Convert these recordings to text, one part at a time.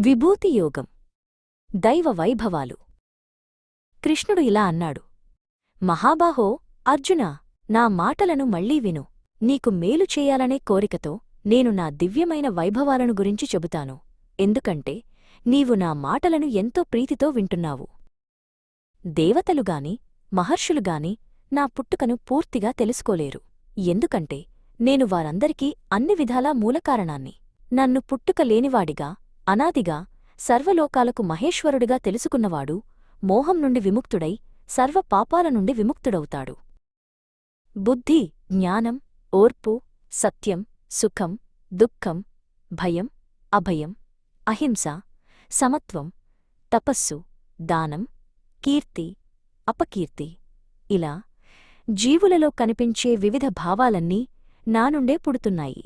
విభూతియోగం దైవ వైభవాలు. కృష్ణుడు ఇలా అన్నాడు. మహాబాహో అర్జునా నా మాటలను మళ్ళీ విను. నీకు మేలు చేయాలనే కోరికతో నేను నా దివ్యమైన వైభవాలను గురించి చెబుతాను. ఎందుకంటే నీవు నా మాటలను ఎంతో ప్రీతితో వింటున్నావు. దేవతలుగాని మహర్షులుగాని నా పుట్టుకను పూర్తిగా తెలుసుకోలేరు. ఎందుకంటే నేను వారందరికీ అన్ని విధాలా మూలకారణాన్ని. నన్ను పుట్టుక లేనివాడిగా అనాదిగా సర్వలోకాలకు మహేశ్వరుడిగా తెలుసుకున్నవాడు మోహం నుండి విముక్తుడై సర్వ పాపాల నుండి విముక్తుడవుతాడు. బుద్ధి జ్ఞానం ఓర్పు సత్యం సుఖం దుఃఖం భయం అభయం అహింస సమత్వం తపస్సు దానం కీర్తి అపకీర్తి. ఇలా జీవులలో కనిపించే వివిధ భావాలన్నీ నానుండే పుడుతున్నాయి.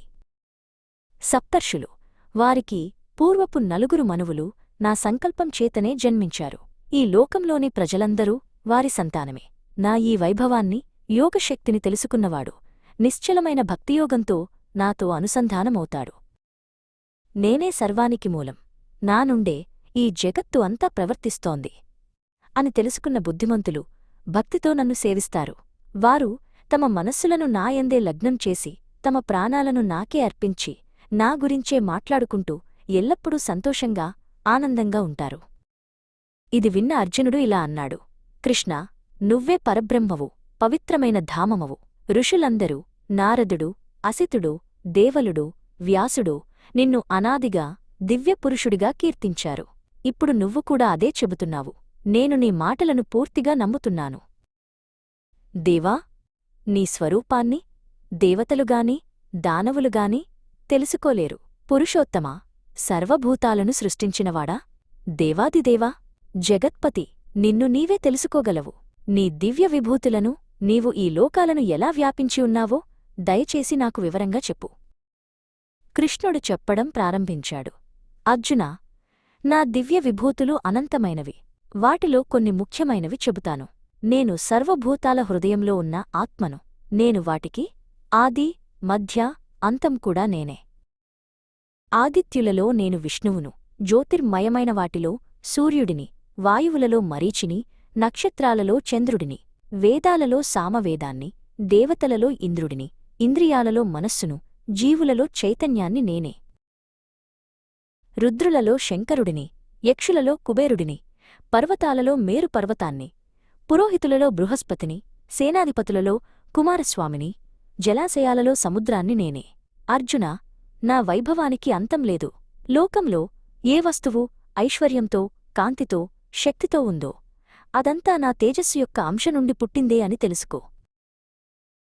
సప్తర్షులు వారికి పూర్వపు నలుగురు మనువులు నా సంకల్పం చేతనే జన్మించారు. ఈ లోకంలోని ప్రజలందరూ వారి సంతానమే. నా ఈ వైభవాన్ని యోగశక్తిని తెలుసుకున్నవాడు నిశ్చలమైన భక్తియోగంతో నాతో అనుసంధానమవుతాడు. నేనే సర్వానికి మూలం. నా నుండే ఈ జగత్తు అంతా ప్రవర్తిస్తోంది అని తెలుసుకున్న బుద్ధిమంతులు భక్తితో నన్ను సేవిస్తారు. వారు తమ మనస్సులను నాయందే లగ్నం చేసి తమ ప్రాణాలను నాకే అర్పించి నా గురించే మాట్లాడుకుంటూ ఎల్లప్పుడూ సంతోషంగా ఆనందంగా ఉంటారు. ఇది విన్న అర్జునుడు ఇలా అన్నాడు కృష్ణ నువ్వే పరబ్రహ్మవు పవిత్రమైన ధామమవు. ఋషులందరూ నారదుడు అసితుడు దేవలుడు వ్యాసుడు నిన్ను అనాదిగా దివ్యపురుషుడిగా కీర్తించారు. ఇప్పుడు నువ్వు కూడా అదే చెబుతున్నావు. నేను నీ మాటలను పూర్తిగా నమ్ముతున్నాను. దేవా నీ స్వరూపాన్ని దేవతలుగాని దానవులుగాని తెలుసుకోలేరు. పురుషోత్తమా సర్వభూతాలను సృష్టించినవాడా? దేవాదిదేవా జగత్పతి నిన్ను నీవే తెలుసుకోగలవు. నీ దివ్య విభూతులను నీవు ఈ లోకాలను ఎలా వ్యాపించి ఉన్నావో దయచేసి నాకు వివరంగా చెప్పు. కృష్ణుడు చెప్పడం ప్రారంభించాడు. అర్జునా నా దివ్య విభూతులు అనంతమైనవి. వాటిలో కొన్ని ముఖ్యమైనవి చెబుతాను. నేను సర్వభూతాల హృదయంలో ఉన్న ఆత్మను నేను వాటికి ఆది మధ్య అంతం కూడా నేనే. ఆదిత్యులలో నేను విష్ణువును జ్యోతిర్మయమైన వాటిలో సూర్యుడిని వాయువులలో మరీచిని నక్షత్రాలలో చంద్రుడిని వేదాలలో సామవేదాన్ని దేవతలలో ఇంద్రుడిని ఇంద్రియాలలో మనస్సును జీవులలో చైతన్యాన్ని నేనే. రుద్రులలో శంకరుడిని యక్షులలో కుబేరుడిని పర్వతాలలో మేరు పర్వతాన్ని పురోహితులలో బృహస్పతిని సేనాధిపతులలో కుమారస్వామిని జలాశయాలలో సముద్రాన్ని నేనే. అర్జున నా వైభవానికి అంతం లేదు. లోకంలో ఏ వస్తువు ఐశ్వర్యంతో కాంతితో శక్తితో ఉందో అదంతా నా తేజస్సు యొక్క అంశ నుండి పుట్టిందే అని తెలుసుకో.